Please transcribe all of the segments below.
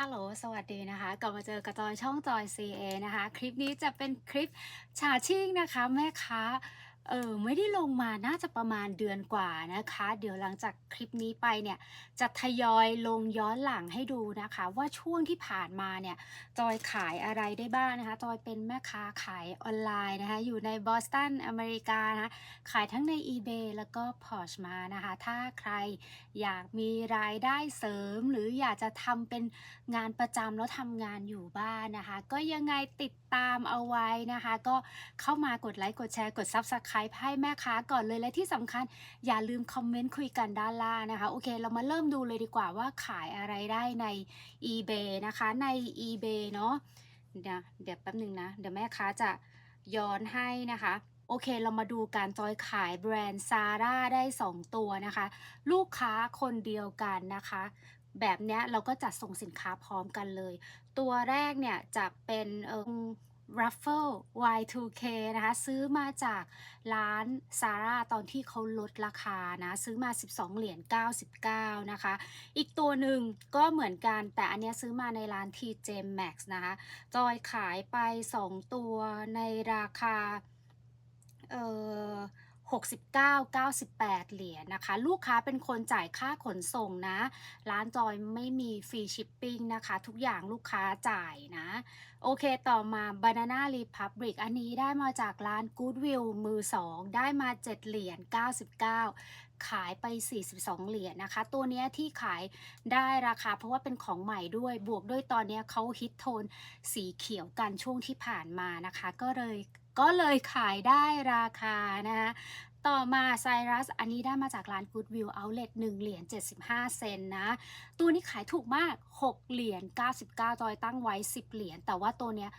ฮัลโหล สวัสดีนะคะ กลับมาเจอกับจอยช่องจอย CA นะคะ คลิปนี้จะเป็นคลิปฉาชิ่งนะคะ แม่ค้า เออไม่ได้ลงมาน่าจะประมาณเดือนกว่านะคะ เดี๋ยวหลังจากคลิปนี้ไปเนี่ยจะทยอยลงย้อนหลังให้ดูนะคะ ว่าช่วงที่ผ่านมาเนี่ยจอยขายอะไรได้บ้างนะคะ จอยเป็นแม่ค้าขายออนไลน์นะคะ อยู่ในบอสตันอเมริกานะคะขายทั้งใน eBay แล้วก็ Porsche มานะคะ ถ้าใครอยากมีรายได้เสริม หรืออยากจะทำเป็นงานประจำแล้วทำงานอยู่บ้านนะคะ ก็ยังไงติดตามเอาไว้นะคะ ก็เข้ามากดไลค์กดแชร์กด Subscribe ให้แม่ค้าก่อนเลยและที่สำคัญอย่าลืมคอมเมนต์คุยกันด้านล่างนะคะโอเค เรามาเริ่มดูเลยดีกว่าว่าขายอะไรได้ใน eBay นะคะใน eBay เนาะเดี๋ยวเดี๋ยวแป๊บหนึ่งนะ เดี๋ยวแม่ค้าจะย้อนให้นะคะโอเค เรามาดูการจอยขายแบรนด์ซาร่าได้ 2 ตัวนะคะ ลูกค้าคนเดียวกันนะคะ แบบเนี้ยเราก็จัดส่งสินค้าพร้อมกันเลย ตัวแรกเนี่ยจะเป็นเออ Ruffle Y2K นะคะ ซื้อมาจากร้านซาร่าตอนที่เขาลดราคานะ ซื้อมา 12 เหรียญ99 นะคะ อีกตัวหนึ่งก็เหมือนกันแต่อันเนี้ยซื้อมาในร้าน TJ Max นะคะ จอยขายไป 2 ตัวในราคา เอ่อ 69 98 เหรียญนะคะ ลูกค้าเป็นคนจ่ายค่าขนส่งนะ ร้านจอยไม่มีฟรีชิปปิ้งนะคะ ทุกอย่างลูกค้าจ่ายนะ โอเคต่อมา Banana Republic อันนี้ได้มาจากร้าน Goodwill มือ 2 ได้มา 7 เหรียญ99 ขายไป 42 เหรียญนะคะ ตัวนี้ที่ขายได้ราคา เพราะว่าเป็นของใหม่ด้วยบวกด้วยตอนนี้เขาฮิตโทนสีเขียวกันช่วงที่ผ่านมานะคะ ก็เลย ก็เลยขายได้ราคานะคะต่อมาไซรัสอันนี้ได้มาจากร้าน Goodwill Outlet 1 เหรียญ 75 เซนนะ ตัวนี้ขายถูกมาก 6 เหรียญ 99 จอยตั้งไว้ 10 เหรียญ แต่ว่าตัวเนี้ย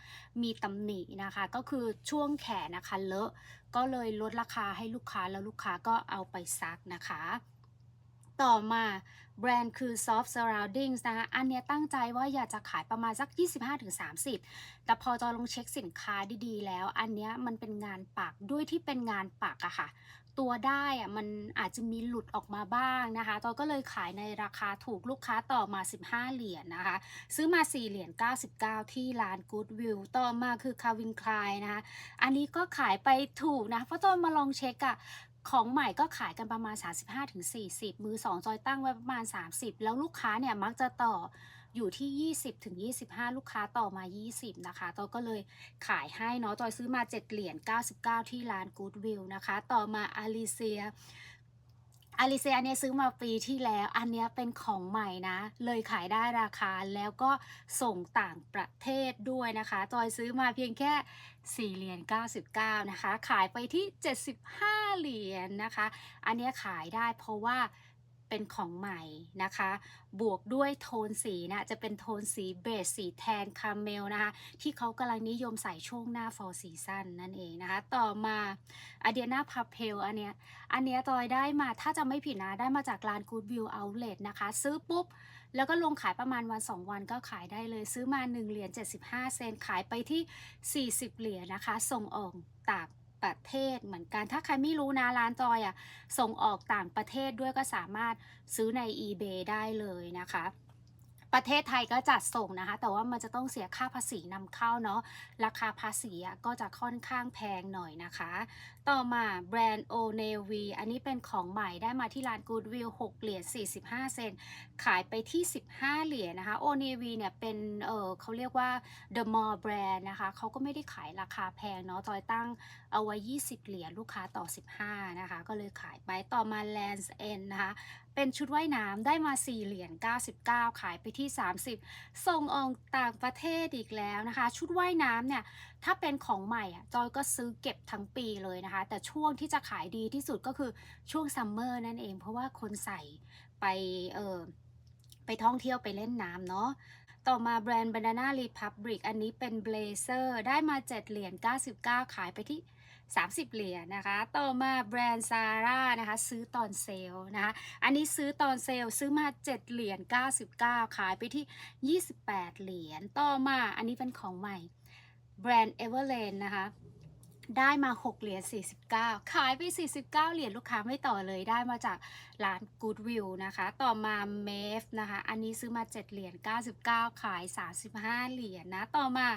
มีตำหนินะคะ ก็คือช่วงแขนนะคะเลอะ ก็เลยลดราคาให้ลูกค้าแล้วลูกค้าก็เอาไปซักนะคะ ต่อมา แบรนด์คือ Soft Surroundings นะคะ อันเนี้ยตั้งใจว่าอยากจะขายประมาณสัก 25-30 แต่พอจอลองเช็คสินค้าดีๆ แล้ว อันเนี้ยมันเป็นงานปักด้วยที่เป็นงานปักอะค่ะ ตัวได้อะมันอาจจะมีหลุดออกมาบ้างนะคะ จอก็เลยขายในราคาถูกลูกค้าต่อมา 15 เหรียญนะคะ ซื้อมา 4 เหรียญ 99 ที่ร้าน Goodwill ต่อมาคือ Calvin Klein นะคะ อันนี้ก็ขายไปถูกนะ เพราะจอมาลองเช็คอะ ของใหม่ก็ขายกันประมาณ 35-40 มือ 2 จอยตั้งไว้ประมาณ 30 แล้วลูกค้าเนี่ยมักจะต่ออยู่ที่ 20-25 ลูกค้าต่อมา 20 นะคะจอยก็เลยขายให้เนาะจอยซื้อมา 7 เหรียญ 99 ที่ร้าน Goodwill นะคะ ต่อมาอาริเซีย อลิเนี่ยซื้อมาปีที่แล้ว อันนี้เป็นของใหม่นะ เลยขายได้ราคาแล้วก็ส่งต่างประเทศด้วยนะคะ จอยซื้อมาเพียงแค่4เหรียญ99 นะคะ ขายไปที่ 75 เหรียญนะคะ อันนี้ขายได้เพราะว่า เป็นของใหม่นะคะ บวกด้วยโทนสีนะจะเป็นโทนสีเบจสีแทนคาเมลนะคะที่เขากำลังนิยมใส่ช่วงหน้า fall season นั่นเองนะคะ ต่อมาอเดียนาพาเพลอันเนี้ยอันเนี้ยจอยได้มาถ้าจะไม่ผิดนะ ได้มาจากร้าน Goodwill Outlet นะคะ ซื้อปุ๊บ แล้วก็ลงขายประมาณวัน 2 วันก็ขายได้เลย ซื้อมา 1 เหรียญ75 เซนขายไปที่ 40 เหรียญนะคะ ส่งออกต่าง ประเทศเหมือนกัน ถ้าใครไม่รู้นะร้านจอยอะส่งออกต่างประเทศด้วยก็สามารถซื้อใน eBay ได้เลยนะคะ ประเทศไทยก็จัดส่งนะคะ แต่ว่ามันจะต้องเสียค่าภาษีนำเข้าเนาะ ราคาภาษีอะก็จะค่อนข้างแพงหน่อยนะคะ ต่อมาแบรนด์ o n a v y อันนี้เป็นของใหม่ได้มาที่ร้าน Goodwill 6เหรียญ45 เซนขายไปที่ 15 เหรียญนะคะ o n a v y เนี่ยเป็นเออเขาเรียกว่า The Mall Brand นะคะเขาก็ไม่ได้ขายราคาแพงเนาะจอยตั้งเอาไว้ 20 เหรียญลูกค้าต่อ 15 นะคะ ก็เลยขายไปต่อมา Lands End นะคะ เป็นชุดว่ายน้ำได้มา 4 เหรียญ99 ขายไปที่ 30 ส่งออกต่างประเทศอีกแล้วนะคะ ชุดว่ายน้ำเนี่ย ถ้าเป็นของใหม่อะจอยก็ซื้อเก็บทั้งปีเลยนะคะ แต่ช่วงที่จะขายดีที่สุดก็คือช่วงซัมเมอร์นั่นเอง เพราะว่าคนใส่ไปเออไปท่องเที่ยวไปเล่นน้ำเนาะต่อมาแบรนด์ Banana Republic อันนี้เป็นเบลเซอร์ได้มา 7 เหรียญ99 ขายไปที่ 30 เหรียญนะคะ ต่อมาแบรนด์ซาร่านะคะ ซื้อตอนเซลล์นะคะ อันนี้ซื้อตอนเซลล์ซื้อมา 7 เหรียญ99 ขายไปที่ 28 เหรียญ ต่อมาอันนี้เป็นของใหม่ แบรนด์ Everlane นะคะได้มา 6 เหรียญ 49 ขายไป 49 เหรียญลูกค้าไม่ต่อเลยได้มาจากร้าน Goodwill นะคะ ต่อมา m a v นะคะ อันนี้ซื้อมา 7 เหรียญ 99 ขาย 35 เหรียญนะ ต่อมา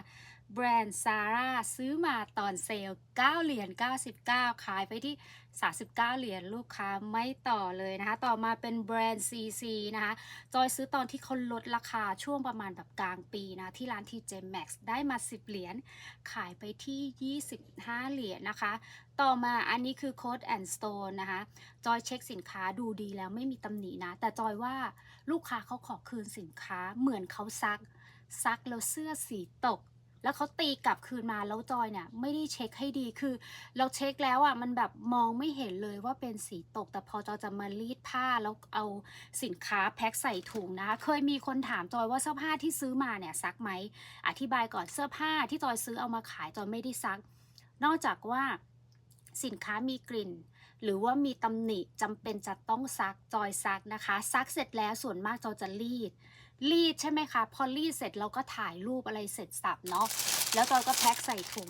แบรนด์ Zara ซื้อมาตอนเซลล์9เหรียญ99 ขายไปที่ 39 เหรียญลูกค้าไม่ต่อเลยนะคะ ต่อมาเป็นแบรนด์ CC นะคะ จอยซื้อตอนที่เขาลดราคาช่วงประมาณแบบกลางปีนะ ที่ร้าน TJ Maxx ได้มา 10 เหรียญขายไปที่ 25 เหรียญนะคะ ต่อมาอันนี้คือ Code and Stone นะคะ จอยเช็คสินค้าดูดีแล้วไม่มีตำหนินะ แต่จอยว่าลูกค้าเขาขอคืนสินค้าเหมือนเขาซัก ซักแล้วเสื้อสีตก แล้วเขาตีกลับคืนมาแล้วจอยเนี่ยไม่ได้เช็คให้ดีคือ เราเช็คแล้วอะมันแบบมองไม่เห็นเลยว่าเป็นสีตก แต่พอจอยจะมารีดผ้าแล้วเอาสินค้าแพ็คใส่ถุงนะคะเคยมีคนถามจอยว่าเสื้อผ้าที่ซื้อมาเนี่ยซักไหมอธิบายก่อนเสื้อผ้าที่จอยซื้อเอามาขายจอยไม่ได้ซัก นอกจากว่าสินค้ามีกลิ่น หรือว่ามีตำหนิจำเป็นจะต้องซักจอยซักนะคะ ซักเสร็จแล้วส่วนมากจอยจะรีด รีดใช่ไหมคะ พอรีดเสร็จเราก็ถ่ายรูปอะไรเสร็จสับเนาะแล้วจอยก็แพ็คใส่ถุง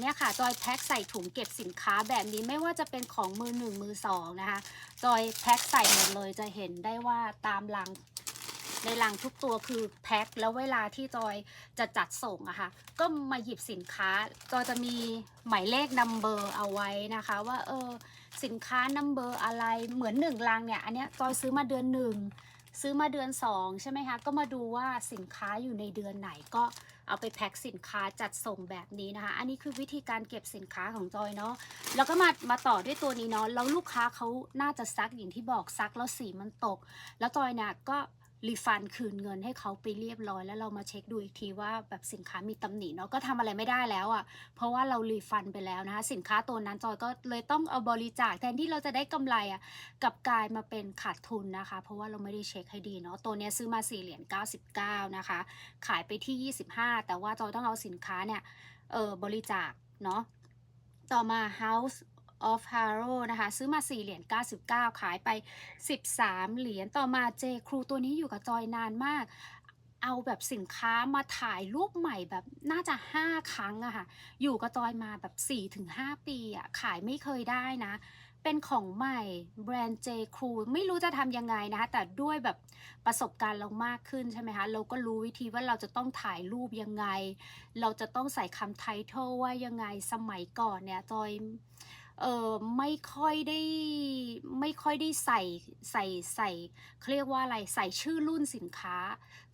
เนี่ยค่ะจอยแพ็คใส่ถุงเก็บสินค้าแบบนี้ไม่ว่าจะเป็นของมือหนึ่งมือสองนะคะจอยแพ็คใส่หมดเลยจะเห็นได้ว่าตามลังในลังทุกตัวคือแพ็คแล้วเวลาที่จอยจะจัดส่งอะค่ะก็มาหยิบสินค้าจอยจะมีหมายเลขนัมเบอร์เอาไว้นะคะ ว่าเออสินค้านัมเบอร์อะไรเหมือนหนึ่งลังเนี่ยอันเนี้ยจอยซื้อมาเดือนหนึ่ง ซื้อมาเดือน 2 ใช่ไหมคะ ก็มาดูว่าสินค้าอยู่ในเดือนไหนก็เอาไปแพ็คสินค้าจัดส่งแบบนี้นะคะ อันนี้คือวิธีการเก็บสินค้าของจอยเนาะ แล้วก็มามาต่อด้วยตัวนี้เนาะ แล้วลูกค้าเขาน่าจะซักอย่างที่บอกซักแล้วสีมันตก แล้วจอยเนี่ยก็ รีฟันคืนเงินให้เขาไปเรียบร้อย แล้วเรามาเช็คดูอีกทีว่าแบบสินค้ามีตำหนิเนาะก็ทำอะไรไม่ได้แล้วอะ่ะ เพราะว่าเรารีฟันไปแล้วนะคะ สินค้าตัวนั้นจอยก็เลยต้องเอาบริจาคแทนที่เราจะได้กำไรอะ่ะกับกลายมาเป็นขาดทุนนะคะ เพราะว่าเราไม่ได้เช็คให้ดีเนาะตัวเนี้ยซื้อมา4เหรียญ99 นะคะ ขายไปที่ 25 แต่ว่าจอยต้องเอาสินค้าเนี่ยเออบริจาคเนาะต่อมา House of Haro นะคะ ซื้อมา 4 เหรียญ 99 ขายไป 13 เหรียญต่อมา J Crew ตัวนี้อยู่กับจอยนานมาก เอาแบบสินค้ามาถ่ายรูปใหม่แบบน่าจะ 5 ครั้งอะค่ะ อยู่กับจอยมาแบบ 4-5 ปีอะขายไม่เคยได้นะเป็นของใหม่แบรนด์ J Crew ไม่รู้จะทำยังไงนะคะแต่ด้วยแบบประสบการณ์เรามากขึ้นใช่ไหมคะเราก็รู้วิธีว่าเราจะต้องถ่ายรูปยังไง เราจะต้องใส่คำไททอลว่ายังไงสมัยก่อนเนี่ยจอย เออไม่ค่อยได้ไม่ค่อยได้ใส่ใส่ใส่เขาเรียกว่าอะไรใส่ชื่อรุ่นสินค้า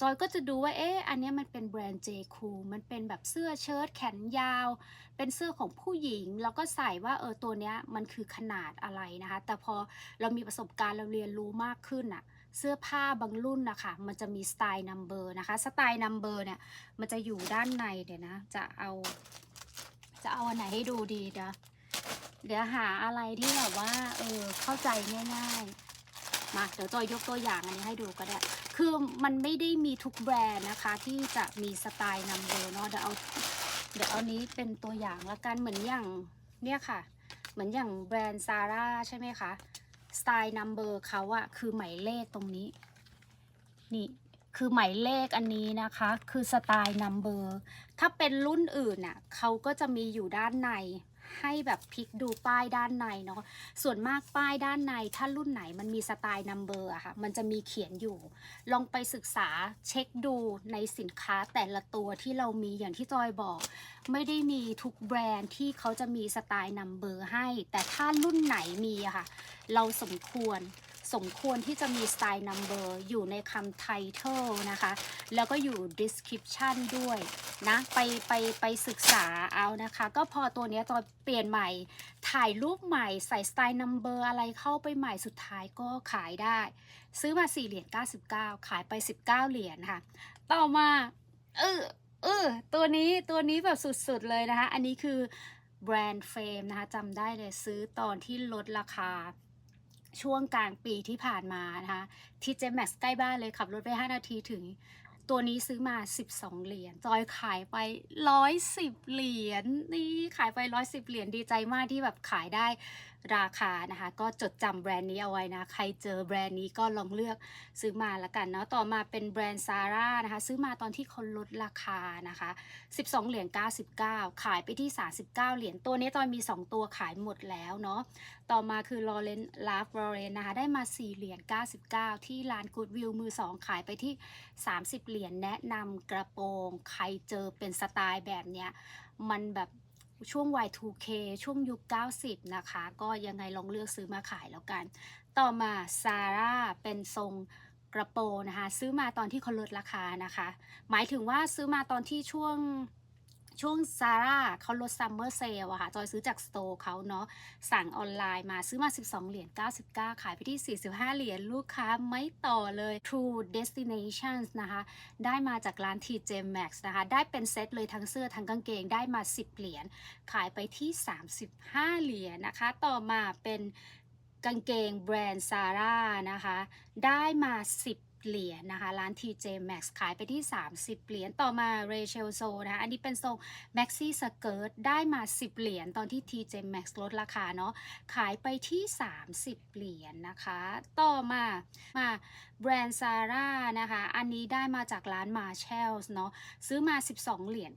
จอยก็จะดูว่าเอ๊ะอันนี้มันเป็นแบรนด์ J Crew มันเป็นแบบเสื้อเชิ้ตแขนยาว เป็นเสื้อของผู้หญิง แล้วก็ใส่ว่าเออตัวเนี้ยมันคือขนาดอะไรนะคะ แต่พอเรามีประสบการณ์เราเรียนรู้มากขึ้นอะเสื้อผ้าบางรุ่นนะคะมันจะมีสไตล์นัมเบอร์นะคะสไตล์นัมเบอร์เนี่ยมันจะอยู่ด้านในเดี๋ยวนะ จะเอา จะเอาอันไหนให้ดูดีเดี๋ยว เดี๋ยวหาอะไรที่แบบว่า เออ เข้าใจง่ายๆ มาเดี๋ยวจอยยกตัวอย่างอันนี้ให้ดูก็ได้ คือมันไม่ได้มีทุกแบรนด์นะคะ ที่จะมีสไตล์นัมเบอร์เนาะเดี๋ยวเอาเดี๋ยวเอานี้เป็นตัวอย่างละกันเหมือนอย่างเนี่ยค่ะ เหมือนอย่างแบรนด์ซาร่าใช่ไหมคะ สไตล์นัมเบอร์เขาอะคือหมายเลขตรงนี้ นี่คือหมายเลขอันนี้นะคะ คือสไตล์นัมเบอร์ถ้าเป็นรุ่นอื่นน่ะเขาก็จะมีอยู่ด้านใน ให้แบบพลิกดูป้ายด้านในเนาะส่วนมากป้ายด้านในถ้ารุ่นไหนมันมีสไตล์นัมเบอร์อะค่ะมันจะมีเขียนอยู่ ลองไปศึกษาเช็คดูในสินค้าแต่ละตัวที่เรามีอย่างที่จอยบอก ไม่ได้มีทุกแบรนด์ที่เขาจะมีสไตล์นัมเบอร์ให้ แต่ถ้ารุ่นไหนมีอะค่ะ เราสมควร สมควรที่จะมีสไตล์นัมเบอร์อยู่ในคำไทเทลนะคะ แล้วก็อยู่ description ด้วยนะไปไปไปศึกษาเอานะคะ ก็พอตัวเนี้ยตอนเปลี่ยนใหม่ถ่ายรูปใหม่ใส่สไตล์นัมเบอร์อะไรเข้าไปใหม่สุดท้ายก็ขายได้ ซื้อมา 4 เหรียญ99 ขายไป 19 เหรียญค่ะ ต่อมาเออเออตัวนี้ตัวนี้แบบสุดๆเลยนะคะ อันนี้คือแบรนด์เฟรมนะคะจำได้เลยซื้อตอนที่ลดราคา ช่วงกลางปีที่ผ่านมานะคะที่เจแม็กใกล้บ้านเลยขับรถไป 5 นาทีถึง ตัวนี้ซื้อมา 12 เหรียญจอยขายไป 110 เหรียญนี่ขายไป 110 เหรียญดีใจมากที่แบบขายได้ ราคานะคะ ก็จดจำแบรนด์นี้เอาไว้นะ ใครเจอแบรนด์นี้ก็ลองเลือกซื้อมาล้วกันเนาะต่อมาเป็นแบรนด์ซาร่านะคะ ซื้อมาตอนที่เขาลดราคานะคะ 12 เหรียญ99 ขายไปที่ 39 เหรียญตัวนี้ตอนมี 2 ตัวขายหมดแล้วเนาะต่อมาคือลอเรนลาฟลอเรนนะคะได้มา 4 เหรียญ99 ที่ร้านกูดวิวมือ 2 ขายไปที่ 30 เหรียญแนะนำกระโปรง ใครเจอเป็นสไตล์แบบเนี้ยมันแบบ ช่วง Y2K ช่วงยุค 90 นะคะ ก็ยังไงลองเลือกซื้อมาขายแล้วกัน ต่อมาซาร่าเป็นทรงกระโปรงนะคะ ซื้อมาตอนที่เขาลดราคานะคะ หมายถึงว่าซื้อมาตอนที่ช่วง ช่วงซาร่าเขาลดซัมเมอร์เซลอะค่ะ จอยซื้อจากสโตร์เขาเนาะ สั่งออนไลน์มาซื้อมา 12 เหรียญ 99 ขายไปที่ 45 เหรียญ ลูกค้าไม่ต่อเลย True Destinations นะคะ ได้มาจากร้าน TJ Maxx นะคะ ได้เป็นเซตเลยทั้งเสื้อทั้งกางเกง ได้มา 10 เหรียญ ขายไปที่ 35 เหรียญนะคะ ต่อมาเป็นกางเกงแบรนด์ซาร่านะคะ ได้มา 10 เหรียญนะคะ ร้าน TJ Max ขายไปที่ 30 เหรียญ ต่อมา Rachel So นะคะ อันนี้เป็นทรง Maxi Skirt ได้มา 10 เหรียญ ตอนที่ TJ Max ลดราคาเนาะ ขายไปที่ 30 เหรียญนะคะ ต่อมา มาแบรนด์ซาร่านะคะ อันนี้ได้มาจากร้าน Marshalls เนาะ ซื้อมา 12 เหรียญ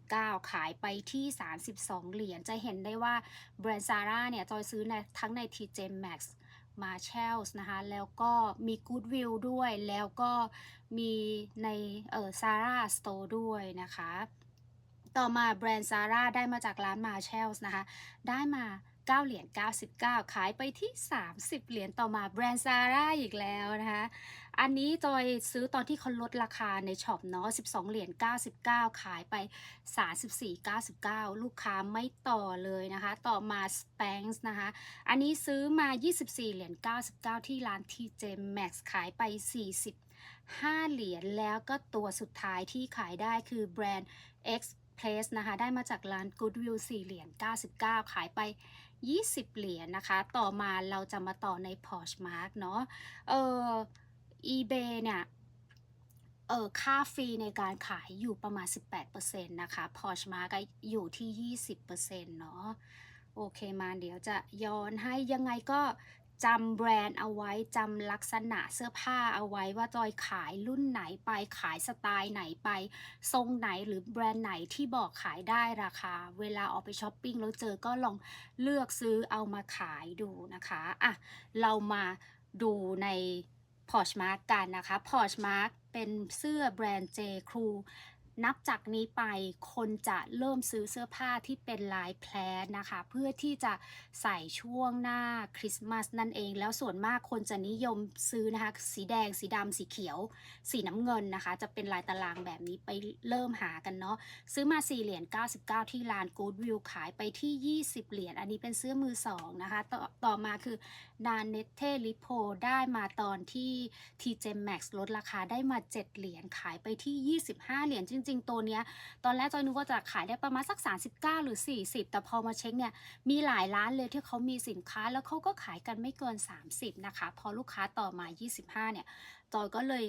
99 ขายไปที่ 32 เหรียญ จะเห็นได้ว่าแบรนด์ซาร่าเนี่ย จอยซื้อในทั้งใน TJ Max มาเชลส์นะคะ แล้วก็มีกูดวิลด้วย แล้วก็มีในเอ่อ Zara Store ด้วยนะคะ ต่อมาแบรนด์ซาร่าได้มาจากร้านมาเชลส์นะคะ ได้มา9เหรียญ99 ขายไปที่ 30 เหรียญต่อมาแบรนด์ซาร่าอีกแล้วนะคะ อันนี้จอยซื้อตอนที่เขาลดราคาในช็อปเนาะ 12 เหรียญ 99 ขายไป 34.99 ลูกค้าไม่ต่อเลยนะคะ ต่อมา Spanx นะคะ อันนี้ซื้อมา 24 เหรียญ 99 ที่ร้าน TJ Max ขายไป 45 เหรียญ แล้วก็ตัวสุดท้ายที่ขายได้คือแบรนด์ X Place นะคะ ได้มาจากร้าน Goodwill 4 เหรียญ 99 ขายไป20 เหรียญนะคะ ต่อมาเราจะมาต่อใน Poshmark เนาะ เออ eBay เนี่ยเออค่าฟรีในการขายอยู่ประมาณ 18%นะคะ Poshmark ก็อยู่ที่ 20%เนาะโอเคมาเดี๋ยวจะย้อนให้ยังไงก็จำแบรนด์เอาไว้จำลักษณะเสื้อผ้าเอาไว้ว่าจอยขายรุ่นไหนไปขายสไตล์ไหนไป ทรงไหนหรือแบรนด์ไหนที่บอกขายได้ราคา เวลาออกไปช้อปปิ้งแล้วเจอก็ลองเลือกซื้อเอามาขายดูนะคะอะเรามาดูใน Poshmark กันนะคะ Poshmark เป็นเสื้อแบรนด์ J Crew นับจากนี้ไปคนจะเริ่มซื้อเสื้อผ้าที่เป็นลายแพลนนะคะ เพื่อที่จะใส่ช่วงหน้าคริสต์มาสนั่นเอง แล้วส่วนมากคนจะนิยมซื้อนะคะ สีแดง สีดำสีเขียว สีน้ำเงินนะคะ จะเป็นลายตารางแบบนี้ไปเริ่มหากันเนาะซื้อมา4เหรียญ99 ที่ร้าน Goodwill ขายไปที่ 20 เหรียญอันนี้เป็นเสื้อมือสองนะคะต่อต่อมาคือนานเนเทลิโพได้มาตอนที่ TJ Maxx ลดราคาได้มา 7 เหรียญขายไปที่ 25 เหรียญจริงๆ ตัวเนี้ยตอนแรกจอยนึกว่าจะขายได้ประมาณสัก 39 หรือ 40 แต่พอมาเช็คเนี่ยมีหลายร้านเลยที่เขามีสินค้าแล้วเขาก็ขายกันไม่เกิน 30 นะคะ พอลูกค้าต่อมา 25 เนี่ยจอยก็เลย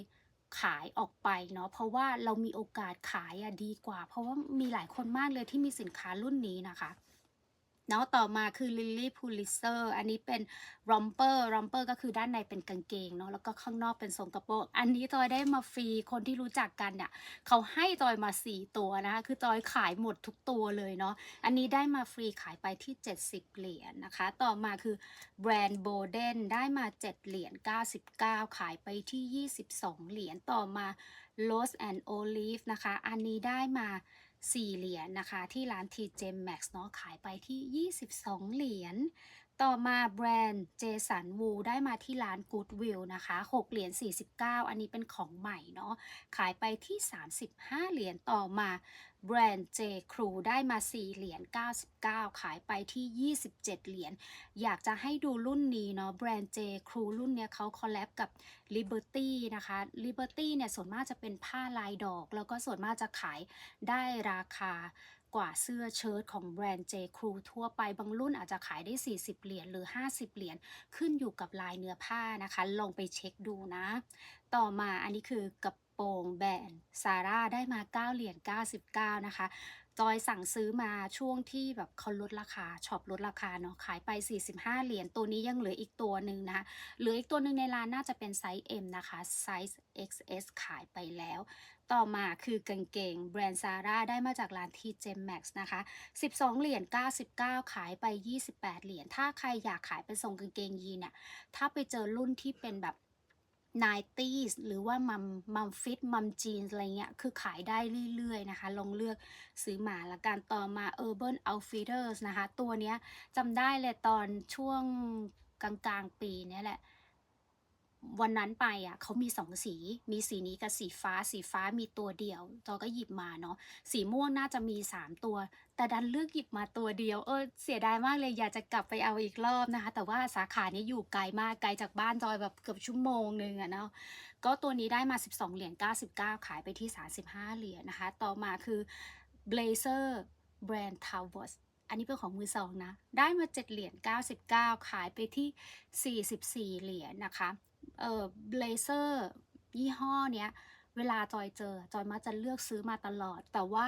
ขายออกไปเนาะเพราะว่าเรามีโอกาสขายอะดีกว่า เพราะว่ามีหลายคนมากเลยที่มีสินค้ารุ่นนี้นะคะ เนาะต่อมาคือ Lily Pulitzer อันนี้เป็น romper romper ก็คือด้านในเป็นกางเกงเนาะแล้วก็ข้างนอกเป็นทรงกระโปรงอันนี้จอยได้มาฟรีคนที่รู้จักกันเนี่ยเขาให้จอยมา 4 ตัวนะคะคือจอยขายหมดทุกตัวเลยเนาะอันนี้ได้มาฟรีขายไปที่ 70 เหรียญนะคะ ต่อมาคือแบรนด์ Boden ได้มา 7 เหรียญ99 ขายไปที่ 22 เหรียญต่อมา Rose and Olive นะคะ อันนี้ได้มา 4 เหรียญนะคะ ที่ร้าน TJ Maxx เนาะขายไปที่ 22 เหรียญ ต่อมาแบรนด์เจสันวูได้มาที่ร้าน Goodwill นะคะ 6 เหรียญ 49 อันนี้เป็นของใหม่เนาะ ขายไปที่ 35 เหรียญ ต่อมาแบรนด์ J Crew ได้มา 4 เหรียญ 99 ขายไปที่ 27 เหรียญ อยากจะให้ดูรุ่นนี้เนาะ แบรนด์ J Crew รุ่นเนี้ยเขาคอลแลบกับ Liberty นะคะ Liberty เนี่ยส่วนมากจะเป็นผ้าลายดอก แล้วก็ส่วนมากจะขายได้ราคา กว่าเสื้อเชิ้ตของแบรนด์ J Crew ทั่วไปบางรุ่นอาจจะขายได้ 40 เหรียญหรือ 50 เหรียญขึ้นอยู่กับลายเนื้อผ้านะคะ ลองไปเช็คดูนะ ต่อมาอันนี้คือกระโปรงแบรนด์ซาร่าได้มา 9 เหรียญ99 นะคะจอยสั่งซื้อมาช่วงที่แบบเขาลดราคาช็อปลดราคาเนาะขายไป 45 เหรียญตัวนี้ยังเหลืออีกตัวหนึ่งนะคะเหลืออีกตัวหนึ่งในร้านน่าจะเป็นไซส์ M นะคะไซส์ XS ขายไปแล้ว ต่อมาคือกางเกงแบรนด์ซาร่าได้มาจากร้าน TJ Maxx นะคะ 12 เหรียญ 99 ขายไป 28 เหรียญ ถ้าใครอยากขายเป็นทรงกางเกงยีนเนี่ย ถ้าไปเจอรุ่นที่เป็นแบบ 90s หรือว่ามัมมัมฟิตมัมจีนอะไรเงี้ย คือขายได้เรื่อยๆนะคะ ลองเลือกซื้อมาละกันต่อมา Urban Outfitters นะคะ ตัวเนี้ยจำได้เลยตอนช่วงกลางๆ ปีเนี้ยแหละ วันนั้นไปอะเขามีสองสี มีสีนี้กับสีฟ้า สีฟ้ามีตัวเดียวจอก็หยิบมาเนาะสีม่วงน่าจะมีสามตัว แต่ดันเลือกหยิบมาตัวเดียว เออเสียดายมากเลยอยากจะกลับไปเอาอีกรอบนะคะ แต่ว่าสาขานี้อยู่ไกลมากไกลจากบ้านจอยแบบเกือบชั่วโมงหนึ่งอะเนาะก็ตัวนี้ได้มา 12 เหรียญ99 ขายไปที่ 35 เหรียญนะคะ ต่อมาคือ Blazer แบรนด์ t o w e r s อันนี้เป็นของมือสองนะ ได้มา 7 เหรียญ99 ขายไปที่ 44 เหรียญนะคะ เอ่อ Blazer ยี่ห้อเนี้ย เวลาจอยเจอ จอยมักจะเลือกซื้อมาตลอด แต่ว่า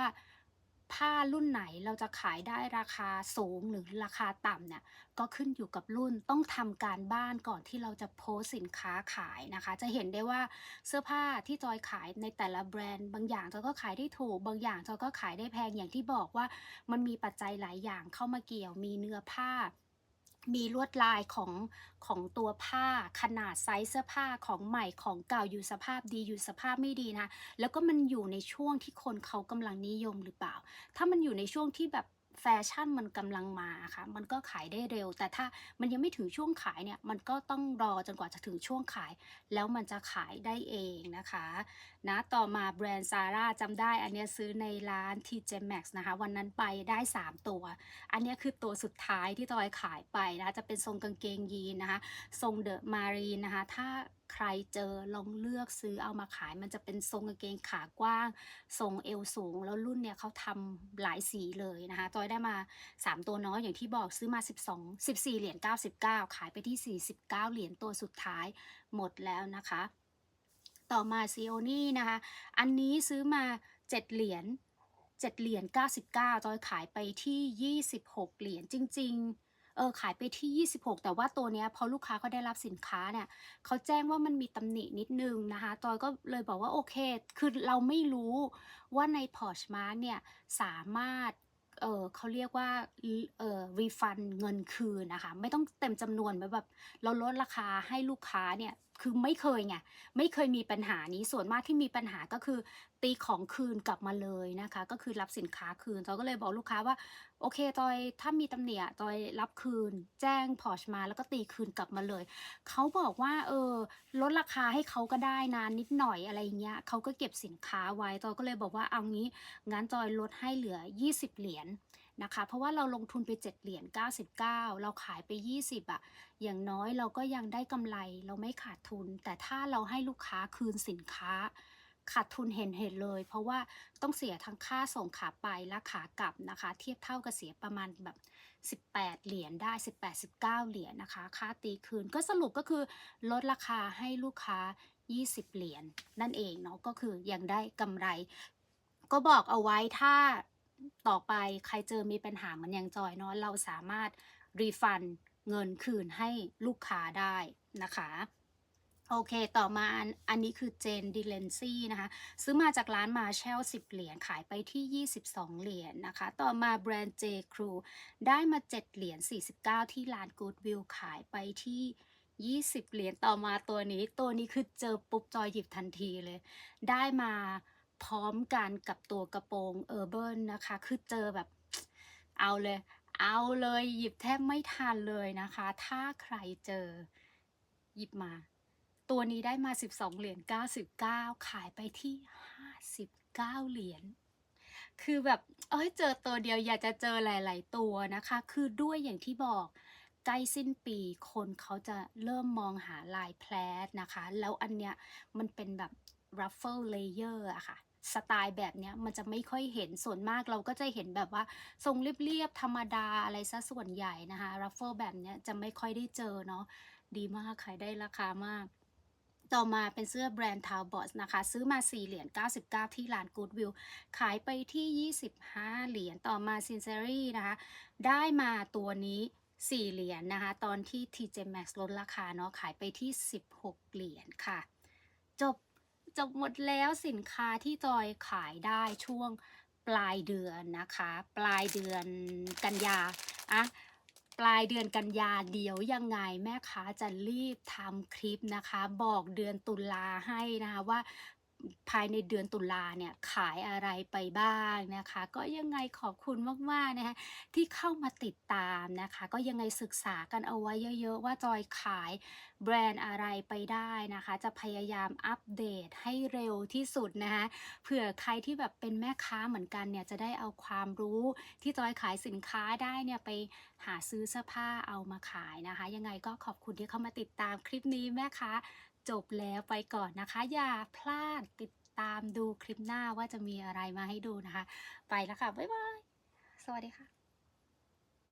ผ้ารุ่นไหนเราจะขายได้ราคาสูงหรือราคาต่ำเนี่ยก็ขึ้นอยู่กับรุ่นต้องทำการบ้านก่อนที่เราจะโพสสินค้าขายนะคะ จะเห็นได้ว่าเสื้อผ้าที่จอยขายในแต่ละแบรนด์ บางอย่างจอยก็ขายได้ถูก บางอย่างจอยก็ขายได้แพงอย่างที่บอกว่ามันมีปัจจัยหลายอย่างเข้ามาเกี่ยวมีเนื้อผ้า มีลวดลายของของตัวผ้าขนาดไซส์เสื้อผ้าของใหม่ของเก่าอยู่สภาพดีอยู่สภาพไม่ดีนะ แล้วก็มันอยู่ในช่วงที่คนเขากำลังนิยมหรือเปล่า ถ้ามันอยู่ในช่วงที่แบบ แฟชั่นมันกำลังมาค่ะมันก็ขายได้เร็ว แต่ถ้ามันยังไม่ถึงช่วงขายเนี่ยมันก็ต้องรอจนกว่าจะถึงช่วงขาย แล้วมันจะขายได้เองนะคะนะต่อมาแบรนด์ซาร่าจำได้อันนี้ซื้อในร้าน TJ Maxx นะคะวันนั้นไปได้ 3 ตัว อันนี้คือตัวสุดท้ายที่จอยขายไปนะคะจะเป็นทรงกางเกงยีนนะคะ ทรงเดอะมารีนนะคะถ้า ใครเจอลองเลือกซื้อเอามาขาย มันจะเป็นทรงกางเกงขากว้าง ทรงเอวสูง แล้วรุ่นเนี่ยเขาทำหลายสีเลยนะคะจอยได้มา 3 ตัวเนาะอย่างที่บอกซื้อมา 12 14 เหรียญ99 ขายไปที่ 49 เหรียญตัวสุดท้ายหมดแล้วนะคะ ต่อมาซีโอนี่นะคะ อันนี้ซื้อมา 7 เหรียญ7เหรียญ99จอยขายไปที่ 26 เหรียญจริง ๆ เออขายไปที่ 26 แต่ว่าตัวเนี้ยพอลูกค้าเขาได้รับสินค้าเนี่ยเขาแจ้งว่ามันมีตำหนินิดนึงนะคะจอยก็เลยบอกว่าโอเค คือเราไม่รู้ว่าในพอร์ชมาร์เนี่ยสามารถเออเขาเรียกว่าเอ่อรีฟันเงินคืนนะคะ ไม่ต้องเต็มจำนวนแบบเราลดราคาให้ลูกค้าเนี่ยคือไม่เคยไงไม่เคยมีปัญหานี้ส่วนมากที่มีปัญหาก็คือ ตีของคืนกลับมาเลยนะคะ ก็คือรับสินค้าคืนจอยก็เลยบอกลูกค้าว่า โอเคจอยถ้ามีตำหนิอะจอยรับคืน แจ้ง Posh มาแล้วก็ตีคืนกลับมาเลย เขาบอกว่า เออ ลดราคาให้เขาก็ได้นะนิดหน่อยอะไรเงี้ยเขาก็เก็บสินค้าไว้จอยก็เลยบอกว่าเอางี้งั้นจอยลดให้เหลือ 20 เหรียญ นะคะ เพราะว่าเราลงทุนไป 7 เหรียญ99 เราขายไป 20อะอย่างน้อยเราก็ยังได้กำไรเราไม่ขาดทุน แต่ถ้าเราให้ลูกค้าคืนสินค้า ขาดทุนเห็นเห็นเลย เพราะว่าต้องเสียทั้งค่าส่งขาไปและขากลับนะคะ เทียบเท่ากับเสียประมาณแบบ 18 เหรียญได้ 18-19 เหรียญนะคะ ค่าตีคืนก็สรุปก็คือลดราคาให้ลูกค้า 20 เหรียญนั่นเองเนาะก็คือยังได้กำไรก็บอกเอาไว้ถ้า ต่อไปใครเจอมีปัญหาเหมือนอย่างจอยเนาะเราสามารถรีฟันเงินคืนให้ลูกค้าได้นะคะโอเค ต่อมาอันอันนี้คือเจนดิเลนซี่นะคะ ซื้อมาจากร้านมาเชล10 เหรียญ ขายไปที่ 22 เหรียญนะคะ ต่อมาแบรนด์ J Crew ได้มา 7 เหรียญ 49 ที่ร้าน Goodwill ขายไปที่ 20 เหรียญ ต่อมาตัวนี้ ตัวนี้คือเจอปุ๊บจอยหยิบทันทีเลย ได้มา พร้อมกันกับตัวกระโปรง Urban นะคะ คือเจอแบบเอาเลย เอาเลยหยิบแทบไม่ทันเลยนะคะ ถ้าใครเจอหยิบมา ตัวนี้ได้มา 12 เหรียญ99 ขายไปที่ 59 เหรียญคือแบบเอ้ยเจอตัวเดียวอยากจะเจอหลาย ๆ ตัวนะคะ คือด้วยอย่างที่บอกใกล้สิ้นปีคนเขาจะเริ่มมองหาลายแพลตนะคะ แล้วอันเนี้ยมันเป็นแบบ ruffle layer อะค่ะสไตล์แบบเนี้ยมันจะไม่ค่อยเห็นส่วนมากเราก็จะเห็นแบบว่าทรงเรียบๆธรรมดาอะไรเสียส่วนใหญ่นะคะ ruffle แบบเนี้ยจะไม่ค่อยได้เจอเนาะดีมากขายได้ราคามาก ต่อมาเป็นเสื้อแบรนด์ Talbot นะคะ ซื้อมา 4 เหรียญ99 ที่ร้าน Goodwill ขายไปที่ 25 เหรียญต่อมา Sincerely นะคะ ได้มาตัวนี้ 4 เหรียญนะคะ ตอนที่ TJ Maxx ลดราคาเนาะขายไปที่ 16 เหรียญค่ะ จบ จบหมดแล้วสินค้าที่จอยขายได้ช่วงปลายเดือนนะคะ ปลายเดือนกันยาอะปลายเดือนกันยาเดี๋ยวยังไงแม่ค้าจะรีบทำคลิปนะคะ บอกเดือนตุลาให้นะคะว่า ภายในเดือนตุลาเนี่ยขายอะไรไปบ้างนะคะ ก็ยังไงขอบคุณมากๆนะคะที่เข้ามาติดตามนะคะ ก็ยังไงศึกษากันเอาไว้เยอะๆ ว่าจอยขายแบรนด์อะไรไปได้นะคะ จะพยายามอัปเดตให้เร็วที่สุดนะคะเผื่อใครที่แบบเป็นแม่ค้าเหมือนกันเนี่ยจะได้เอาความรู้ที่จอยขายสินค้าได้เนี่ยไปหาซื้อเสื้อผ้าเอามาขายนะคะ ยังไงก็ขอบคุณที่เข้ามาติดตามคลิปนี้แม่ค้า จบแล้วไปก่อนนะคะ อย่าพลาดติดตามดูคลิปหน้าว่าจะมีอะไรมาให้ดูนะคะ ไปแล้วค่ะ บ๊ายบาย สวัสดีค่ะ